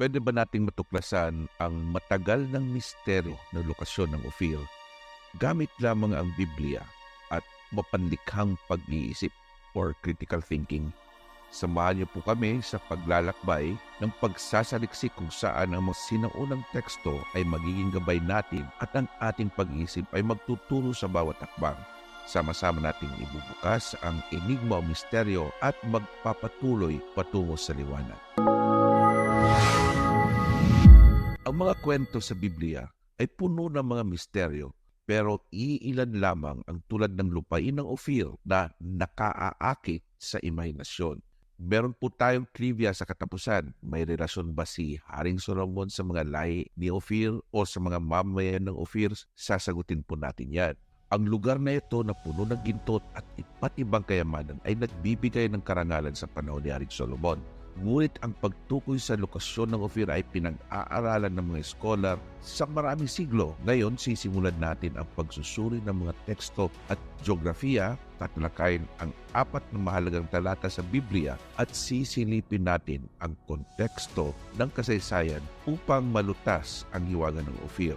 pwede ba nating matuklasan ang matagal ng misteryo ng lokasyon ng Ophir gamit lamang ang Biblia at mapanlikhang pag-iisip or critical thinking? Samahan niyo po kami sa paglalakbay ng pagsasaliksik kung saan ang mga sinaunang teksto ay magiging gabay natin at ang ating pag-iisip ay magtuturo sa bawat akbang. Sama-sama nating ibubukas ang enigma o misteryo at magpapatuloy patungo sa liwanag. Mga kwento sa Biblia ay puno ng mga misteryo pero iilan lamang ang tulad ng lupain ng Ophir na nakaaakit sa imahinasyon. Meron po tayong trivia sa katapusan. May relasyon ba si Haring Solomon sa mga lahi ni Ophir o sa mga mamayan ng Ophir? Sasagutin po natin yan. Ang lugar na ito na puno ng gintot at iba't ibang kayamanan ay nagbibigay ng karangalan sa panahon ni Haring Solomon. Ngunit ang pagtukoy sa lokasyon ng Ophir ay pinag-aaralan ng mga scholar sa maraming siglo. Ngayon, sisimulan natin ang pagsusuri ng mga teksto at geografiya, tatalakayin ang apat na mahalagang talata sa Biblia at sisilipin natin ang konteksto ng kasaysayan upang malutas ang hiwaga ng Ophir.